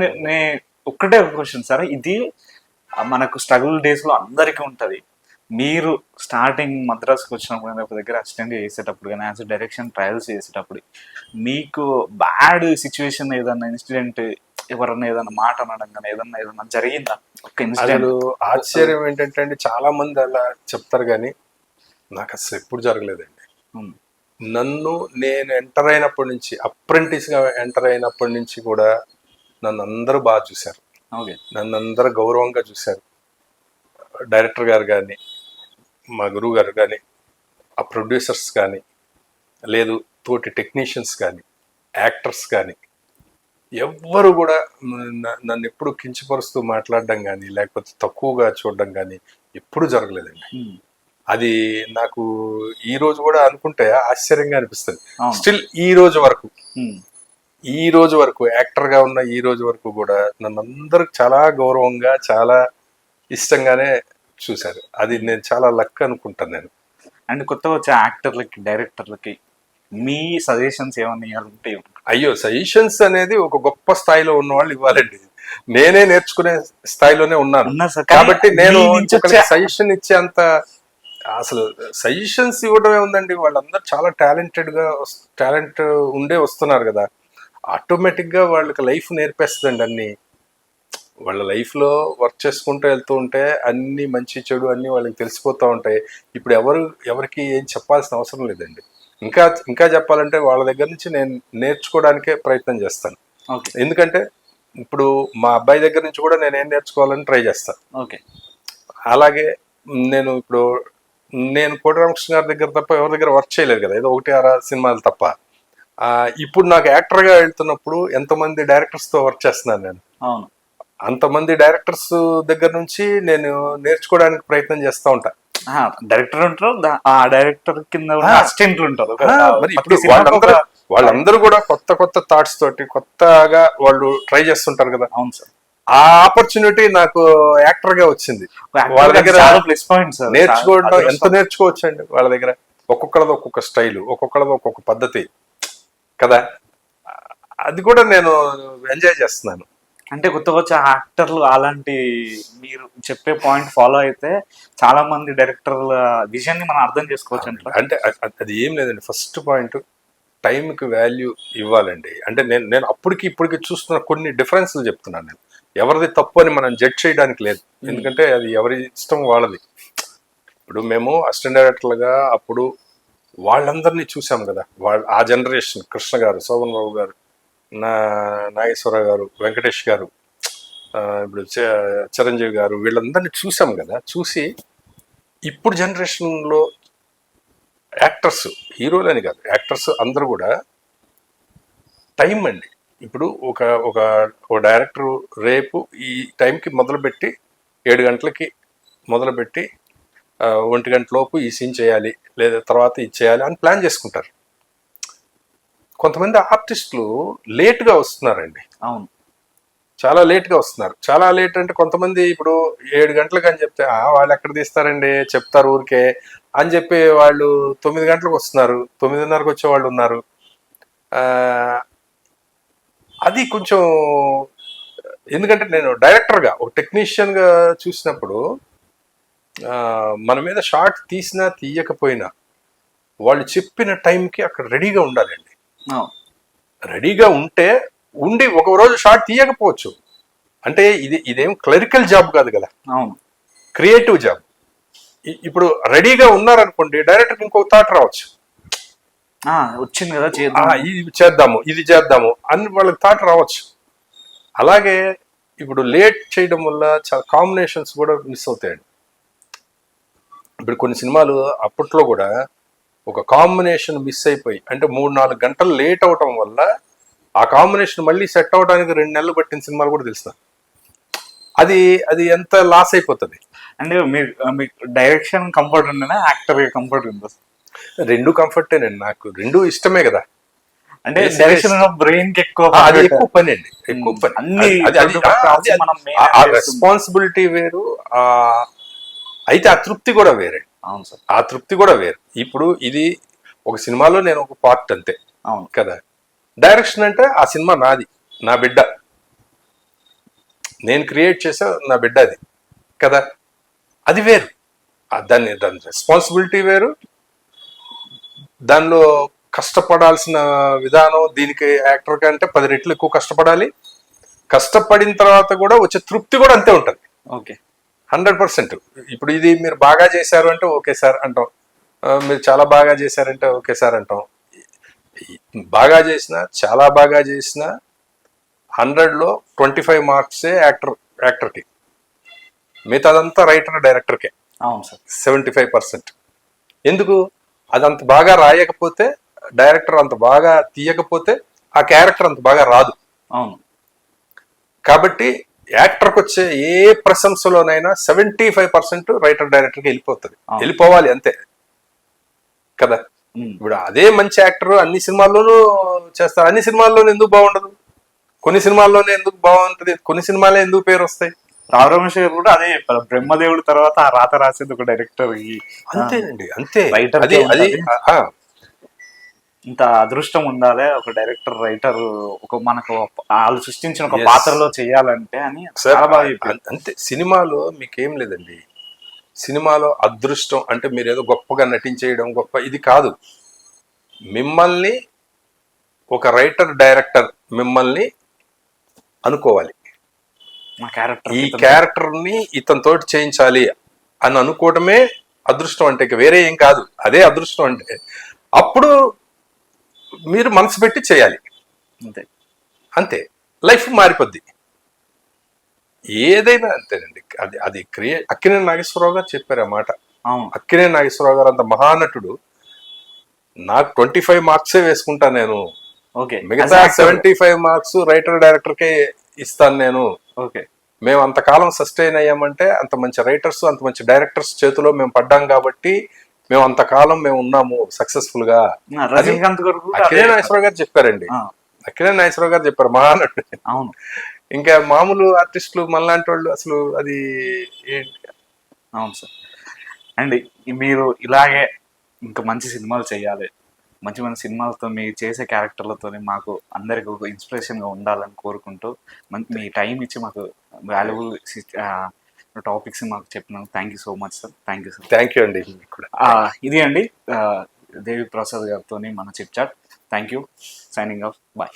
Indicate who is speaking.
Speaker 1: And నే ఒక్కటే ఒక క్వశ్చన్ సార్ ఇది మనకు స్ట్రగుల్ డేస్లో అందరికీ ఉంటది. మీరు స్టార్టింగ్ మద్రాస్కి వచ్చినప్పుడు కానీ ఒక దగ్గర అసిస్టెంట్ చేసేటప్పుడు కానీ యాజ్ డైరెక్షన్ ట్రయల్స్ చేసేటప్పుడు మీకు బ్యాడ్ సిచ్యువేషన్ ఏదన్నా ఇన్సిడెంట్ ఎవరన్నా ఏదన్నా మాట అనడం కానీ ఏదన్నా ఏదన్నా జరిగిందా? ఒక ఇన్సిడెంట్
Speaker 2: ఆశ్చర్యం ఏంటంటే అండి చాలా మంది అలా చెప్తారు కానీ నాకు అసలు ఎప్పుడు జరగలేదండి. నన్ను నేను ఎంటర్ అయినప్పటి నుంచి apprentice గా ఎంటర్ అయినప్పటి నుంచి కూడా నన్ను అందరూ బాగా చూశారు. నన్ను అందరూ గౌరవంగా చూశారు. డైరెక్టర్ గారు కానీ మా గురువు గారు కానీ ఆ ప్రొడ్యూసర్స్ కానీ లేదు తోటి టెక్నీషియన్స్ కానీ యాక్టర్స్ కానీ ఎవ్వరు కూడా నన్ను ఎప్పుడు కించపరుస్తూ మాట్లాడడం కానీ లేకపోతే తక్కువగా చూడడం కానీ ఎప్పుడు జరగలేదండి. అది నాకు ఈ రోజు కూడా అనుకుంటే ఆశ్చర్యంగా అనిపిస్తుంది. స్టిల్ ఈ రోజు వరకు ఈ రోజు వరకు యాక్టర్గా ఉన్న ఈ రోజు వరకు కూడా నన్ను అందరూ చాలా గౌరవంగా చాలా ఇష్టంగానే చూశారు. అది నేను చాలా లక్ అనుకుంటాను నేను.
Speaker 1: అండ్ కొత్తగా వచ్చే యాక్టర్లకి డైరెక్టర్లకి మీ సజెషన్స్ ఏమన్నా ఇవ్వాలంటే
Speaker 2: అయ్యో సజెషన్స్ అనేది ఒక గొప్ప స్థాయిలో ఉన్న వాళ్ళు ఇవ్వాలండి. నేనే నేర్చుకునే స్థాయిలోనే ఉన్నాను. కాబట్టి నేను సజెషన్ ఇచ్చే అంత అసలు సజెషన్స్ ఇవ్వడమే ఉందండి. వాళ్ళందరూ చాలా టాలెంటెడ్గా టాలెంట్ ఉండే వస్తున్నారు కదా. ఆటోమేటిక్గా వాళ్ళకి లైఫ్ నేర్పేస్తుందండి అన్ని. వాళ్ళ లైఫ్లో వర్క్ చేసుకుంటూ వెళ్తూ ఉంటే అన్ని మంచి చెడు అన్ని వాళ్ళకి తెలిసిపోతూ ఉంటాయి. ఇప్పుడు ఎవరు ఎవరికి ఏం చెప్పాల్సిన అవసరం లేదండి. ఇంకా ఇంకా చెప్పాలంటే వాళ్ళ దగ్గర నుంచి నేను నేర్చుకోవడానికే ప్రయత్నం చేస్తాను. ఎందుకంటే ఇప్పుడు మా అబ్బాయి దగ్గర నుంచి కూడా నేను ఏం నేర్చుకోవాలని ట్రై చేస్తాను
Speaker 1: ఓకే.
Speaker 2: అలాగే నేను ఇప్పుడు నేను కోటి రామకృష్ణ గారి దగ్గర తప్ప ఎవరి దగ్గర వర్క్ చేయలేదు కదా. ఏదో ఒకటి ఆరా సినిమాలు తప్ప. ఇప్పుడు నాకు యాక్టర్గా వెళ్తున్నప్పుడు ఎంతమంది డైరెక్టర్స్తో వర్క్ చేస్తున్నాను నేను.
Speaker 1: అవును.
Speaker 2: అంతమంది డైరెక్టర్స్ దగ్గర నుంచి నేను నేర్చుకోవడానికి ప్రయత్నం చేస్తూ ఉంటా.
Speaker 1: డైరెక్టర్ ఉంటారు ఆ డైరెక్టర్ కింద
Speaker 2: ఆ.
Speaker 1: అసిస్టెంట్ ఉంటారు.
Speaker 2: వాళ్ళందరూ కూడా కొత్త కొత్త థాట్స్ తోటి కొత్తగా వాళ్ళు ట్రై చేస్తుంటారు కదా.
Speaker 1: అవును సార్.
Speaker 2: ఆ ఆపర్చునిటీ నాకు యాక్టర్గా వచ్చింది. వాళ్ళ దగ్గర
Speaker 1: ప్లస్ పాయింట్ సార్.
Speaker 2: నేర్చుకోవడం ఎంత నేర్చుకోవచ్చు అండి వాళ్ళ దగ్గర? ఒక్కొక్కళ్ళది ఒక్కొక్క స్టైల్ ఒక్కొక్కళ్ళది ఒక్కొక్క పద్ధతి. కదా? అది కూడా నేను ఎంజాయ్ చేస్తున్నాను.
Speaker 1: అంటే కొత్తగా వచ్చే యాక్టర్లు అలాంటి మీరు చెప్పే పాయింట్ ఫాలో అయితే చాలా మంది డైరెక్టర్ల విజన్ని మనం అర్థం చేసుకోవచ్చు అంటారా?
Speaker 2: అంటే అది ఏం లేదండి. ఫస్ట్ పాయింట్ టైంకి వాల్యూ ఇవ్వాలండి. అంటే నేను నేను అప్పటికి ఇప్పటికి చూస్తున్న కొన్ని డిఫరెన్స్లు చెప్తున్నాను నేను. ఎవరిది తప్పు అని మనం జడ్జ్ చేయడానికి లేదు. ఎందుకంటే అది ఎవరి ఇష్టం వాళ్ళది. ఇప్పుడు మేము అసిస్టెంట్ డైరెక్టర్లుగా అప్పుడు వాళ్ళందరినీ చూసాం కదా. వాళ్ళ ఆ జనరేషన్ కృష్ణ గారు శోభన్ బాబు గారు నా నాగేశ్వర గారు వెంకటేష్ గారు ఇప్పుడు చ- చిరంజీవి గారు వీళ్ళందరినీ చూసాం కదా. చూసి ఇప్పుడు జనరేషన్లో యాక్టర్స్ హీరోలని కాదు యాక్టర్స్ అందరూ కూడా టైం అండి. ఇప్పుడు ఒక ఒక డైరెక్టర్ రేపు ఈ టైంకి మొదలుపెట్టి ఏడు గంటలకి మొదలుపెట్టి ఒంటి గంట లోపు ఈ సీన్ చేయాలి లేదా తర్వాత ఇది చేయాలి అని ప్లాన్ చేసుకుంటారు. కొంతమంది ఆర్టిస్టులు లేట్గా వస్తున్నారండి.
Speaker 1: అవును.
Speaker 2: చాలా లేట్గా వస్తున్నారు. చాలా లేట్ అంటే కొంతమంది ఇప్పుడు ఏడు గంటలకు అని చెప్తే "ఆ, వాళ్ళు ఎక్కడ తీస్తారండి? చెప్తారు ఊరికే అని చెప్పి వాళ్ళు తొమ్మిది గంటలకు వస్తున్నారు. తొమ్మిదిన్నరకు వచ్చే వాళ్ళు ఉన్నారు. అది కొంచెం ఎందుకంటే నేను డైరెక్టర్గా ఒక టెక్నీషియన్గా చూసినప్పుడు మన మీద షార్ట్ తీసినా తీయకపోయినా వాళ్ళు చెప్పిన టైంకి అక్కడ రెడీగా ఉండాలండి. రెడీగా ఉంటే ఉండి ఒక రోజు షార్ట్ తీయకపోవచ్చు. అంటే ఇది ఇదేం క్లరికల్ జాబ్ కాదు కదా. Creative job. ఇప్పుడు రెడీగా ఉన్నారనుకోండి డైరెక్టర్ ఇంకొక థాట్ రావచ్చు.
Speaker 1: వచ్చింది కదా
Speaker 2: "ఆ,
Speaker 1: చేద్దాం
Speaker 2: ఇది చేద్దాము ఇది చేద్దాము అని వాళ్ళకి థాట్ రావచ్చు. అలాగే ఇప్పుడు లేట్ చేయడం వల్ల చాలా కాంబినేషన్స్ కూడా మిస్ అవుతాయండి. ఇప్పుడు కొన్ని సినిమాలు అప్పట్లో కూడా ఒక కాంబినేషన్ మిస్ అయిపోయి అంటే మూడు నాలుగు గంటలు లేట్ అవటం వల్ల ఆ కాంబినేషన్ మళ్ళీ సెట్ అవడానికి రెండు నెలలు పట్టిన సినిమాలు కూడా తెలుసు అది అది ఎంత లాస్ అయిపోతుంది?
Speaker 1: అంటే మీరు మీకు డైరెక్షన్ కంఫర్ట్ ఉండేనా యాక్టర్ కంఫర్ట్ ఉందా?
Speaker 2: రెండు కంఫర్టేనండి నాకు రెండు ఇష్టమే కదా.
Speaker 1: అంటే డైరెక్షన్ బ్రెయిన్కి ఎక్కువ
Speaker 2: అది ఎక్కువ పని అండి ఎక్కువ పని.
Speaker 1: అన్ని.
Speaker 2: రెస్పాన్సిబిలిటీ వేరు ఆ అయితే ఆ తృప్తి కూడా వేరే.
Speaker 1: అవును సార్.
Speaker 2: ఆ తృప్తి కూడా వేరు. ఇప్పుడు ఇది ఒక సినిమాలో నేను ఒక పార్ట్ అంతే.
Speaker 1: అవును.
Speaker 2: కదా? డైరెక్షన్ అంటే ఆ సినిమా నాది నా బిడ్డ. నేను క్రియేట్ చేసే నా బిడ్డ అది. కదా? అది వేరు. దాన్ని దాని రెస్పాన్సిబిలిటీ వేరు. దానిలో కష్టపడాల్సిన విధానం దీనికి యాక్టర్ కంటే పది రెట్లు ఎక్కువ కష్టపడాలి. కష్టపడిన తర్వాత కూడా వచ్చే తృప్తి కూడా అంతే ఉంటుంది.
Speaker 1: ఓకే.
Speaker 2: Hundred percent. ఇప్పుడు ఇది మీరు బాగా చేశారు అంటే ఓకే సార్ అంటాం. మీరు చాలా బాగా చేశారంటే ఓకే సార్ అంటాం. బాగా చేసిన చాలా బాగా చేసిన హండ్రెడ్లో ట్వంటీ ఫైవ్ మార్క్సే యాక్టర్ యాక్టర్కి. మిగతాదంతా రైటర్ డైరెక్టర్కే.
Speaker 1: అవును సార్.
Speaker 2: Seventy five percent. ఎందుకు? అది అంత బాగా రాయకపోతే డైరెక్టర్ అంత బాగా తీయకపోతే ఆ క్యారెక్టర్ అంత బాగా రాదు.
Speaker 1: అవును.
Speaker 2: కాబట్టి యాక్టర్కి వచ్చే ఏ ప్రశంసలోనైనా సెవెంటీ ఫైవ్ పర్సెంట్ రైటర్ డైరెక్టర్కి వెళ్ళిపోతుంది. వెళ్ళిపోవాలి అంతే. కదా. ఇప్పుడు అదే మంచి యాక్టర్ అన్ని సినిమాల్లోనూ చేస్తారు. అన్ని సినిమాల్లోనూ ఎందుకు బాగుండదు? కొన్ని సినిమాల్లోనే ఎందుకు బాగుంటుంది? కొన్ని సినిమాలే ఎందుకు పేరు వస్తాయి
Speaker 1: గారు కూడా అదే చెప్పారు బ్రహ్మదేవుడి తర్వాత ఆ రాత రాసేది ఒక డైరెక్టర్
Speaker 2: అంతేనండి అంతే. అది అది
Speaker 1: ఇంత అదృష్టం ఉండాలి ఒక డైరెక్టర్ రైటర్ ఒక మనకు వాళ్ళు సృష్టించిన ఒక. పాత్రలో చేయాలంటే అని చాలా బాగా
Speaker 2: అంతే సినిమాలో మీకేం లేదండి. సినిమాలో అదృష్టం అంటే మీరు ఏదో గొప్పగా నటించేయడం గొప్ప ఇది కాదు. మిమ్మల్ని ఒక రైటర్ డైరెక్టర్ మిమ్మల్ని అనుకోవాలి. ఈ క్యారెక్టర్ని ఇతనితోటి చేయించాలి అని అనుకోవటమే అదృష్టం అంటే ఇక వేరే ఏం కాదు. అదే అదృష్టం అంటే అప్పుడు మీరు మనసు పెట్టి చేయాలి.
Speaker 1: అంతే.
Speaker 2: అంతే. లైఫ్ మారిపోద్ది. ఏదైనా అంతేనండి. అది అది క్రియ అక్కినే నాగేశ్వరరావు గారు చెప్పారు ఆ మాట.
Speaker 1: అవును.
Speaker 2: అక్కినే నాగేశ్వరరావు గారు అంత మహానటుడు. నాకు ట్వంటీ ఫైవ్ మార్క్సే వేసుకుంటా నేను.
Speaker 1: ఓకే.
Speaker 2: మిగతా సెవెంటీ ఫైవ్ మార్క్స్ రైటర్ డైరెక్టర్కే ఇస్తాను నేను.
Speaker 1: ఓకే.
Speaker 2: మేము అంతకాలం సస్టైన్ అయ్యామంటే అంత మంచి రైటర్స్ అంత మంచి డైరెక్టర్స్ చేతిలో మేము పడ్డాం కాబట్టి మేము అంతకాలం మేము ఉన్నాము సక్సెస్ఫుల్గా
Speaker 1: రజనీకాంత్ గారు అదే
Speaker 2: నాగేశ్వరరావు గారు చెప్పారండి. అక్కినే నాగేశ్వరరావు గారు చెప్పారు మహానటుడు
Speaker 1: అవును.
Speaker 2: ఇంకా మామూలు ఆర్టిస్టులు మనలాంటి వాళ్ళు అసలు అది ఏంటి?
Speaker 1: అవును సార్. అండ్ మీరు ఇలాగే ఇంకా మంచి సినిమాలు చేయాలి. మంచి మంచి సినిమాలతో మీరు చేసే క్యారెక్టర్లతో మాకు అందరికి ఒక ఇన్స్పిరేషన్గా ఉండాలని కోరుకుంటూ మీ టైం ఇచ్చి మాకు వాల్యుబుల్ టాపిక్స్ మాకు చెప్పినందుకు thank you so much sir thank you sir
Speaker 2: thank you అండి.
Speaker 1: ఇది అండి దేవి ప్రసాద్ గారితో మన chit chat thank you signing off bye